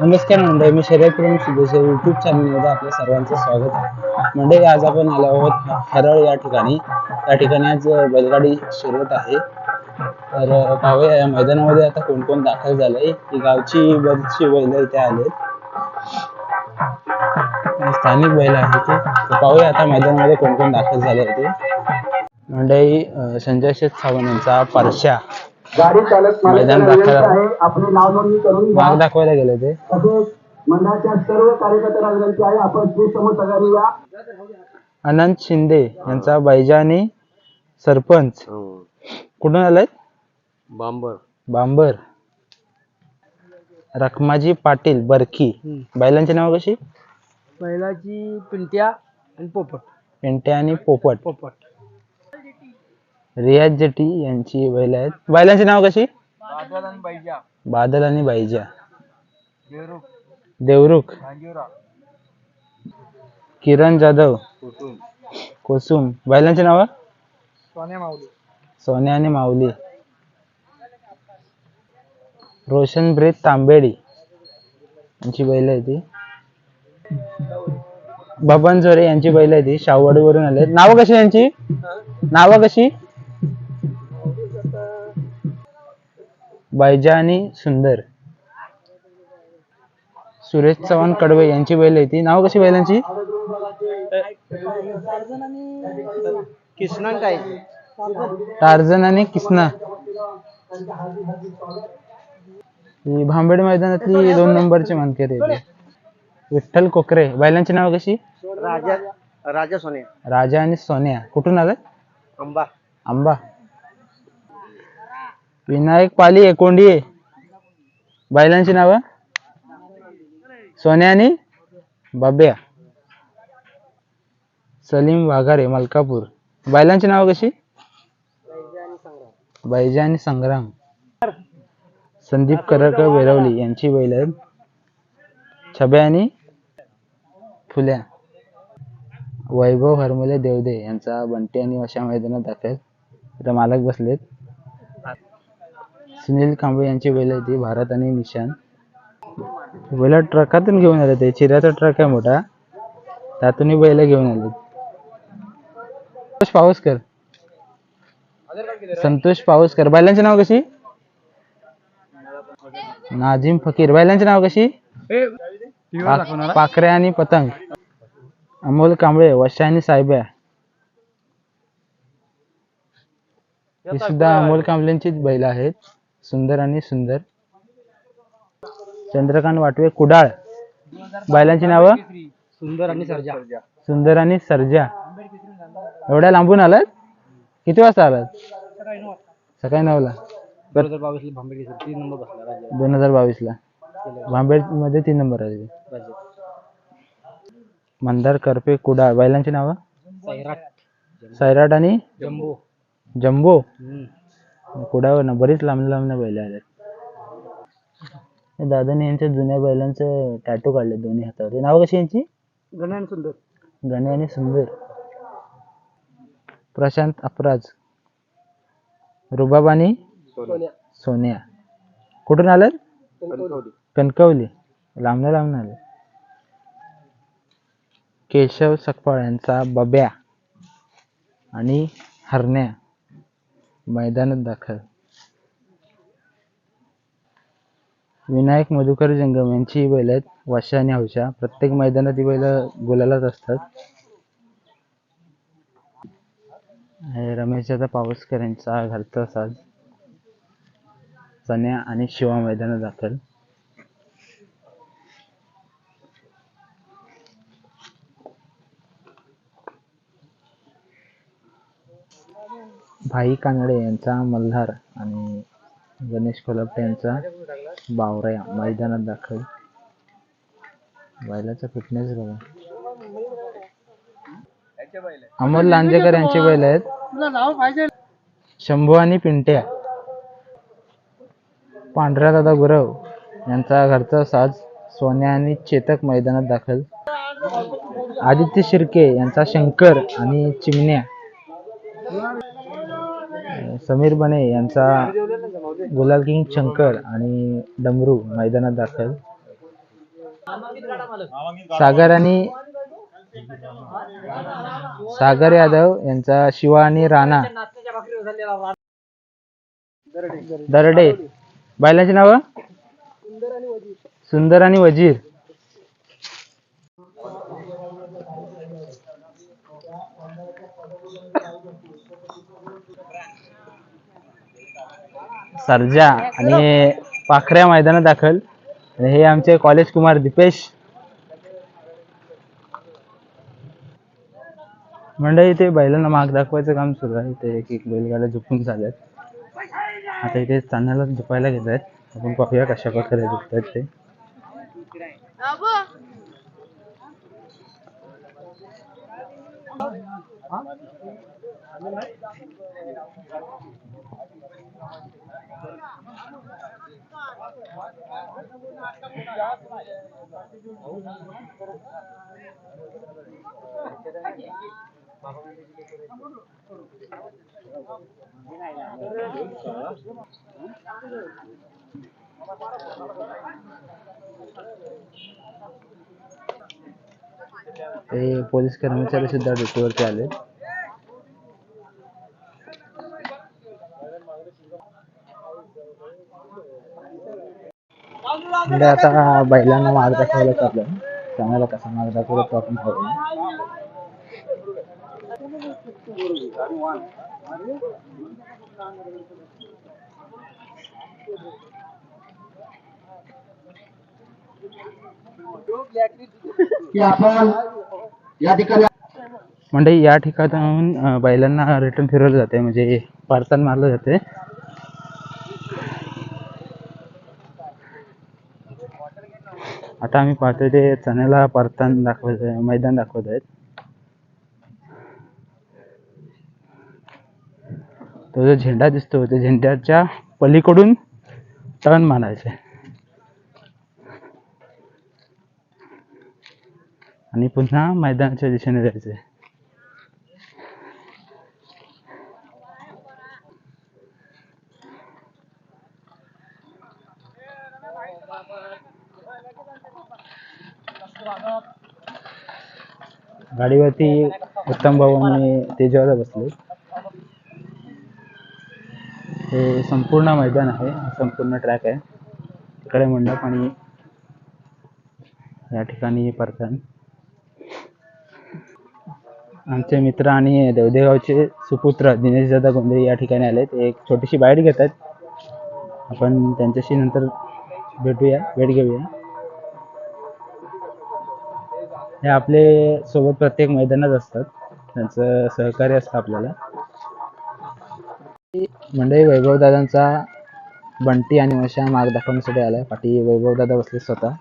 नमस्कार मंडळी मी शर्यतप्रेमी सुदेश युट्यूब चॅनलमध्ये आपल्या सर्वांचं स्वागत आहे. मंडळी आज आपण आलो आहोत हरळ या ठिकाणी. या ठिकाणी आज बैलगाडी शर्यत आहे. तर पाहूया या मैदानामध्ये आता कोण कोण दाखल झालंय. ही गावची बरीचशी बैल इथे आलेत. स्थानिक बैल आहे ते. पाहूया आता मैदानामध्ये कोण कोण दाखल झाले ते. मंडळी संजय शेठ सावंत यांचा परशा गाडी चालक मैदान आहे. आपली नाव नोंदणी करून घ्या. माग दाखवायला गेले ते. तसेच मंडळाच्या सर्व कार्यकर्त्यांना विनंती आहे आपण श्री समोर सगळ्यांनी या. अनंत शिंदे यांचा बैजा आणि सरपंच कुठून आलाय? बांबर. बांबर. रखमाजी पाटील बरकी बैलांची नाव कशी? बैलाची पिंट्या आणि पोपट. पेंट्या आणि पोपट. पोपट. रियाज जेटी यांची बैल आहेत. बैलांची नाव कशी? बादल आणि बैजा. बादल आणि देवरुख. देवरुख. किरण जाधव. कुटुंब कोसुम. बैलांची नाव? सोन्या माऊली. सोन्या आणि माऊली. रोशन ब्रेत तांबेडी यांची बैल आहे ती बबन जोरे यांची बैल आहे ती शाहवाडीवरून आले नाव कशी यांची? नाव कशी? आणि सुंदर. सुरेश चव्हाण कडवे यांची बैल आहे ती. नाव कशी बैलांची? किसना काय? टार्झन आणि किसना. ही भांबेड मैदानातली दोन नंबरची मानकरी आहे ती. विठ्ठल कोकरे. बैलांची नाव कशी? राजा राजा सोन्या. राजा आणि सोन्या. कुठून आलाय? अंबा. आंबा विनायक पाली एकोंडी. बैलांची नाव? सोन्या आणि बाब्या. सलीम वाघारे मलकापूर. बैलांची नाव कशी? बैजा आणि संग्राम. संदीप करकर वेरवली यांची बैल आहेत. छब्या आणि फुल्या. वैभव हरमले देवदे यांचा बंटी आणि अशा मैदानात दाखल. मालक बसलेत. सुनील कांबळे यांची बैल आहे ती भारत आणि निशान. बैल ट्रकातून घेऊन आले ते चिऱ्याचा ट्रक आहे मोठा. त्यातून बैल घेऊन आले. संतोष पाऊसकर संतोष पाऊसकर बैलांचे नाव कशी? नाझिम फकीर. बैलांचे नाव कशी? पाखरे आणि पतंग. अमोल कांबळे वशा आणि साहेब्या हे सुद्धा अमोल कांबळेंचीच बैल आहेत. सुंदर आणि सुंदर. चंद्रकांत वाटवे कुडाळ. बैलांची नावं? सुंदर आणि सर्जा. सुंदर आणि सर्जा. एवढ्या लांबून आलात? किती वाजता आलात? सकाळी नऊला दोन हजार बावीस ला भांबेडी मध्ये तीन नंबर आले मंदार करपे कुडाळ. बैलांची नावं? सैराट. सैराट आणि? जम्बो. जम्बो. हम्म. कुडावर ना बरीच लांब लांब बैल आले दादाने यांच्या जुन्या बैलांचं टॅटू काढले दोन्ही हातावर नाव कशी यांची? गण्यान सुंदर. गणे आणि सुंदर. प्रशांत अपराज. रुबाब आणि सोन्या. कुठून आलं कणकवली. लांबनं लांबनं आलं. केशव सकपाळ यांचा बब्या आणि हरण्या. मैदानात दाखल. विनायक मधुकर जंगम यांची ही बैल आहेत वाशा आणि हौशा. प्रत्येक मैदानात ही बैल गुलालाच असतात. रमेश दादा पावसकर यांचा घालतो साज. सन्या आणि शिवा मैदानात दाखल. भाई कानडे यांचा मल्हार आणि गणेश कोल्हापटे यांचा बावऱ्या मैदानात दाखल. बैलाचा फिटनेस बघा. अमोल लांजेकर यांचे बैल आहेत. शंभू आणि पिंट्या. पांढऱ्या दादा गुरव यांचा घरचा साज सोन्या आणि चेतक मैदानात दाखल. आदित्य शिर्के यांचा शंकर आणि चिमण्या. समीर बने यांचा गुलाल किंग शंकर आणि डमरू मैदानात दाखल. सागर आणि सागर यादव यांचा शिवा आणि राणा. दरडे. बैलांची नाव? सुंदर आणि वजीर. सर्जा आणि पाखऱ्या मैदानात दाखल. आणि हे आमचे कॉलेज कुमार दीपेश. मंडळी इथे बैलांना माग दाखवायचं काम सुरू आहे. इथे एक एक बैलगाड्या झुपून झाल्यात. आता इथे चांदण्याला झुपायला घेत आहेत. आपण पाहूया कशा प्रकारे झुपतात ते ते. पोलीस कर्मचारी सुद्धा ड्युटीवरती आले म्हणजे आता बैलांना मार्ग दाखवायला चाललं चांगला कसा मार्ग दाखवला तो आपण या ठिकाणी म्हणजे या ठिकाणाहून बैलांना रिटर्न फिरवलं जाते म्हणजे पारतान मारलं जाते आता आम्ही पाहतोय ते चण्याला परतान दाखवत मैदान दाखवत आहेत. तो जो झेंडा दिसतो त्या झेंड्याच्या पलीकडून टर्न मारायचे आणि पुन्हा मैदानाच्या दिशेने जायचे. गाडीवरती उत्तम भाऊ आणि तेजवाला बसले. हे संपूर्ण मैदान आहे. संपूर्ण ट्रॅक आहे. तिकडे मंडप आणि या ठिकाणी परतन आमचे मित्र आणि देवदेगावचे सुपुत्र दिनेश दादा गोंधळे या ठिकाणी आले. ते एक छोटीशी बाईट घेत आहेत. आपण त्यांच्याशी नंतर भेटूया भेट घेऊया. हे आपले सोबत प्रत्येक मैदानात असतात. त्यांचं सहकार्य असतं आपल्याला. मंडळी वैभव दादांचा बंटी आणि मशा मार्ग दाखवण्यासाठी आलाय. पाठी वैभव दादा बसले स्वतः.